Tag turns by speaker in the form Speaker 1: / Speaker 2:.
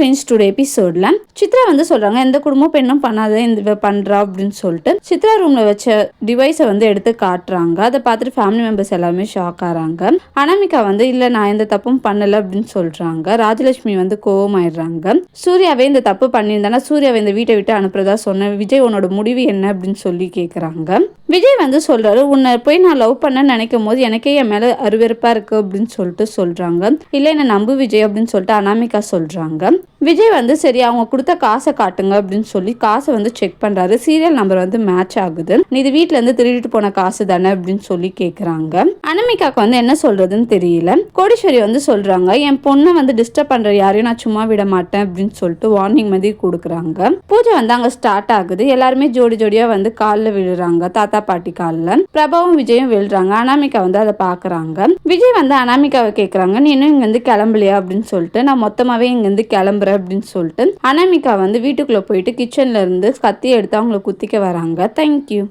Speaker 1: Friends today எபிசோடில் சித்ரா வந்து சொல்கிறாங்க எந்த குடும்பம் பெண்ணும் பண்ணாத இந்த பண்ணுறா அப்படின்னு சொல்லிட்டு சித்ரா ரூமில் வச்ச டிவைஸை வந்து எடுத்து காட்டுறாங்க. அதை பார்த்துட்டு ஃபேமிலி மெம்பர்ஸ் எல்லாமே ஷாக் ஆகிறாங்க அனாமிகா வந்து இல்லை நான் எந்த தப்பும் பண்ணலை அப்படின்னு சொல்கிறாங்க ராஜலட்சுமி வந்து கோவமாயிடுறாங்க. சூர்யாவே இந்த தப்பு பண்ணியிருந்தானா சூர்யாவை இந்த வீட்டை விட்டு அனுப்புறதா சொன்ன விஜய் உன்னோட முடிவு என்ன? அப்படின்னு சொல்லி கேட்குறாங்க விஜய் வந்து சொல்கிறாரு உன்னை போய் நான் லவ் பண்ண நினைக்கும் போது எனக்கே என் மேலே அருவெருப்பா இருக்குது அப்படின்னு சொல்லிட்டு சொல்கிறாங்க இல்லை என்ன நம்பு விஜய் அப்படின்னு சொல்லிட்டு அனாமிகா சொல்கிறாங்க விஜய் வந்து சரி அவங்க கொடுத்த காசை காட்டுங்க அப்படின்னு சொல்லி காசை வந்து செக் பண்ணுறாரு சீரியல் நம்பர் வந்து மேட்ச் ஆகுது. இது வீட்டிலேருந்து இருந்து திருடிட்டு போன காசு தானே அப்படின்னு சொல்லி கேட்குறாங்க அனாமிகாக்கு வந்து என்ன சொல்கிறதுன்னு தெரியல. கோடீஸ்வரி வந்து சொல்கிறாங்க என் பொண்ணை வந்து டிஸ்டர்ப் பண்ணுற யாரையும் நான் சும்மா விட மாட்டேன் அப்படின்னு சொல்லிட்டு வார்னிங் மாதிரி கொடுக்குறாங்க. பூஜை வந்து அங்கே ஸ்டார்ட் ஆகுது. எல்லாருமே ஜோடி ஜோடியாக வந்து காலில் விழுறாங்க தாத்தா பாட்டி காலில். பிரபாவும் விஜயும் விழுறாங்க. அனாமிகா வந்து அதை பார்க்குறாங்க விஜய் வந்து அனாமிகாவை கேட்குறாங்க நீ இன்னும் இங்கேருந்து கிளம்பலையா? அப்படின்னு சொல்லிட்டு நான் மொத்தமாகவே இங்கேருந்து கிளம்புறேன். போகிறேன் அப்படின்னு சொல்லிட்டு அனாமிகா வந்து வீட்டுக்குள்ள போயிட்டு கிச்சன்ல இருந்து கத்தி எடுத்து அவங்கள குத்திக்க வராங்க. தேங்க்யூ